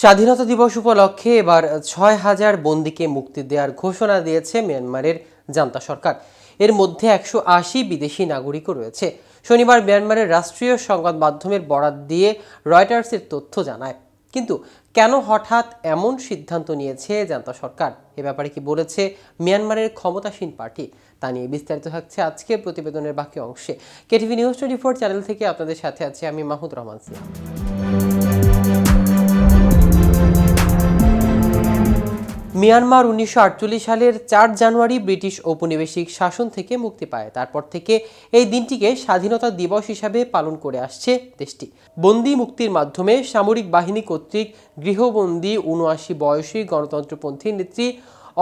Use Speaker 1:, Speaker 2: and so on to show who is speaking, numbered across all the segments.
Speaker 1: স্বাধীনতা দিবস উপলক্ষে এবার ছয় হাজার বন্দিকে মুক্তি দেওয়ার ঘোষণা দিয়েছে মিয়ানমারের জান্তা সরকার। এর মধ্যে একশো আশি বিদেশি নাগরিকও রয়েছে। শনিবার মিয়ানমারের রাষ্ট্রীয় সংবাদ মাধ্যমের বরাত দিয়ে রয়টার্সের তথ্য জানায়। কিন্তু কেন হঠাৎ এমন সিদ্ধান্ত নিয়েছে জান্তা সরকার? এ ব্যাপারে কি বলেছে মিয়ানমারের ক্ষমতাসীন পার্টি? তা নিয়ে বিস্তারিত থাকছে আজকের প্রতিবেদনের বাকি অংশে। KTV news twenty four channel থেকে আপনাদের সাথে আছে আমি মাহুদ রহমান সিয়া মিয়ানমার উনিশশো আটচল্লিশ সালের চার জানুয়ারি ব্রিটিশ ঔপনিবেশিক শাসন থেকে মুক্তি পায়। তারপর থেকে এই দিনটিকে স্বাধীনতা দিবস হিসাবে পালন করে আসছে দেশটি। বন্দি মুক্তির মাধ্যমে সামরিক বাহিনী কর্তৃক গৃহবন্দী উনআশি বয়সী গণতন্ত্রপন্থী নেত্রী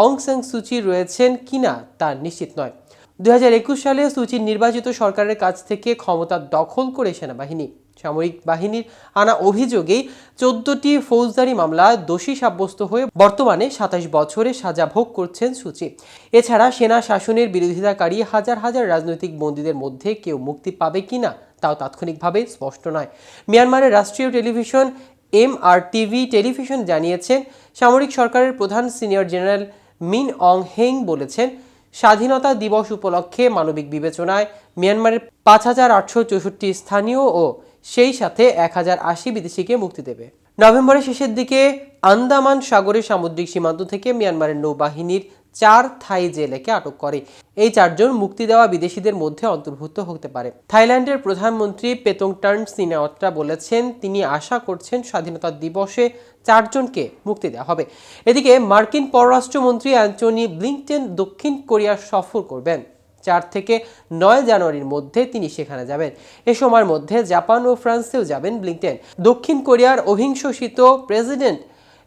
Speaker 1: অং সাং সুচি রয়েছেন কিনা তা নিশ্চিত নয়। দুই সালে সুচির নির্বাচিত সরকারের কাছ থেকে ক্ষমতা দখল করে সেনাবাহিনী। সামরিক বাহিনীর আনা অভিযোগেই চোদ্দটি ফৌজদারি মামলা দোষী সাব্যস্ত হয়ে বর্তমানে সাতাশ বছরে সাজা ভোগ করছেন সুচি। এছাড়া সেনা শাসনের বিরোধিতাকারী হাজার হাজার রাজনৈতিক বন্দীদের মধ্যে কেউ মুক্তি পাবে কিনা তাও তাৎক্ষণিকভাবে স্পষ্ট নয়। মিয়ানমারের রাষ্ট্রীয় television M R TV television জানিয়েছেন, সামরিক সরকারের প্রধান সিনিয়র জেনারেল মিন অং হেং বলেছেন, স্বাধীনতা দিবস উপলক্ষে মানবিক বিবেচনায় মিয়ানমারের পাঁচ হাজার আটশো চৌষট্টি স্থানীয় ও সেই সাথে এক হাজার আশি বিদেশিকে মুক্তি দেবে। নভেম্বরের শেষের দিকে আন্দামান সাগরের সামুদ্রিক সীমান্ত থেকে মিয়ানমারের নৌবাহিনীর চার থাই জেলেকে আটক করে। এই চারজন মুক্তি দেওয়া বিদেশিদের মধ্যে অন্তর্ভুক্ত হতে পারে। থাইল্যান্ডের প্রধানমন্ত্রী পেতং টার্ন সিনেওয়াত্রা বলেছেন, তিনি আশা করছেন স্বাধীনতা দিবসে চারজনকে মুক্তি দেওয়া হবে। এদিকে মার্কিন পররাষ্ট্রমন্ত্রী অ্যান্টনি ব্লিংটেন দক্ষিণ কোরিয়া সফর করবেন। চার থেকে নয় জানুয়ারির মধ্যে তিনি সেখানে যাবেন। এ সময়ের মধ্যে জাপান ও ফ্রান্সেও যাবেন ব্লিংটেন দক্ষিণ কোরিয়ার অহিংসিত প্রেসিডেন্ট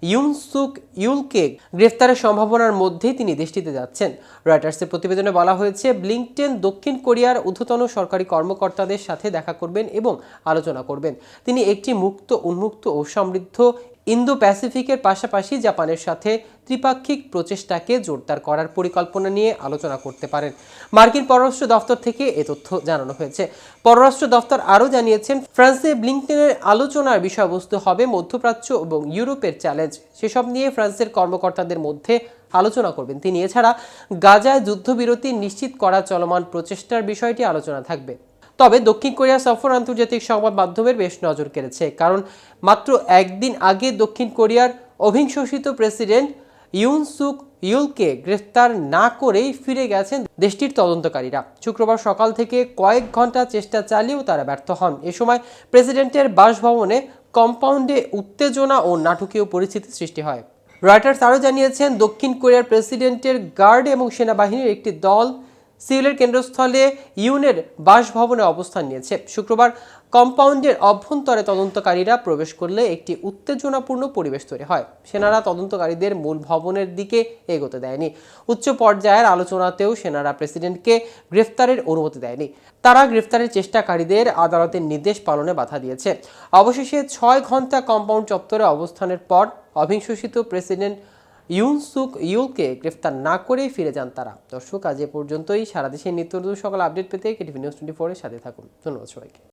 Speaker 1: ইউনসুক ইউলকে গ্রেফতারের সম্ভাবনার মধ্যেই তিনি দেশটিতে যাচ্ছেন। রয়টার্সের প্রতিবেদনে বলা হয়েছে ব্লিংটেন দক্ষিণ কোরিয়ার ঊর্ধ্বতন সরকারি কর্মকর্তাদের সাথে দেখা করবেন এবং আলোচনা করবেন। তিনি একটি মুক্ত, উন্মুক্ত ও সমৃদ্ধ ইন্দো প্যাসিফিকের পাশাপাশি জাপানের সাথে ত্রিপাক্ষিক প্রচেষ্টাকে জোরদার করার পরিকল্পনা নিয়ে আলোচনা করতে পারেন। মার্কিন পররাষ্ট্র দফতর থেকে এ তথ্য জানানো হয়েছে। পররাষ্ট্র দফতর আরও জানিয়েছেন, ফ্রান্সে ব্লিংটেনের আলোচনার বিষয়বস্তু হবে মধ্যপ্রাচ্য এবং ইউরোপের চ্যালেঞ্জ। সেসব নিয়ে ফ্রান্সের কর্মকর্তাদের মধ্যে আলোচনা করবেন তিনি। এছাড়া গাজায় যুদ্ধবিরতি নিশ্চিত করা চলমান প্রচেষ্টার বিষয়টি আলোচনা থাকবে। তবে দক্ষিণ কোরিয়া সফর আন্তর্জাতিক সংবাদ মাধ্যমের বেশ নজর কেড়েছে, কারণ মাত্র একদিন আগে দক্ষিণ কোরিয়ার অভিংশোষিত প্রেসিডেন্ট ইউন সুক ইউলকে গ্রেফতার না করেই ফিরে গেছেন দেশটির তদন্তকারীরা। শুক্রবার সকাল থেকে কয়েক ঘণ্টা চেষ্টা চালিয়েও তারা ব্যর্থ হন। এ সময় প্রেসিডেন্টের বাসভবনে কম্পাউন্ডে উত্তেজনা ও নাটকীয় পরিস্থিতি সৃষ্টি হয়। রয়টার্স আরও জানিয়েছেন, দক্ষিণ কোরিয়ার প্রেসিডেন্টের গার্ড এবং সেনাবাহিনীর একটি দল সিউলের কেন্দ্রস্থলে ইউনের বাসভবনে অবস্থান নিয়েছে। শুক্রবার কম্পাউন্ডের অভ্যন্তরে তদন্তকারীরা প্রবেশ করলে একটি উত্তেজনাপূর্ণ পরিবেশ তৈরি হয়। সেনারা তদন্তকারীদের মূল ভবনের দিকে এগোতে দেয়নি। উচ্চ পর্যায়ের আলোচনাতেও সেনারা প্রেসিডেন্টকে গ্রেফতারের অনুমতি দেয়নি। তারা গ্রেফতারের চেষ্টাকারীদের আদালতের নির্দেশ পালনে বাধা দিয়েছে। অবশেষে ছয় ঘণ্টা কম্পাউন্ড চত্বরে অবস্থানের পর অভিংশোষিত প্রেসিডেন্ট ইউনসুক ইউলকে গ্রেফতার না করেই ফিরে যান তারা। দর্শক, আজ এ পর্যন্তই। সারা দেশে নিত্য সকল আপডেট পেতে কেটিভি নিউজ টোয়েন্টি ফোরের সাথে থাকুন। ধন্যবাদ সবাইকে।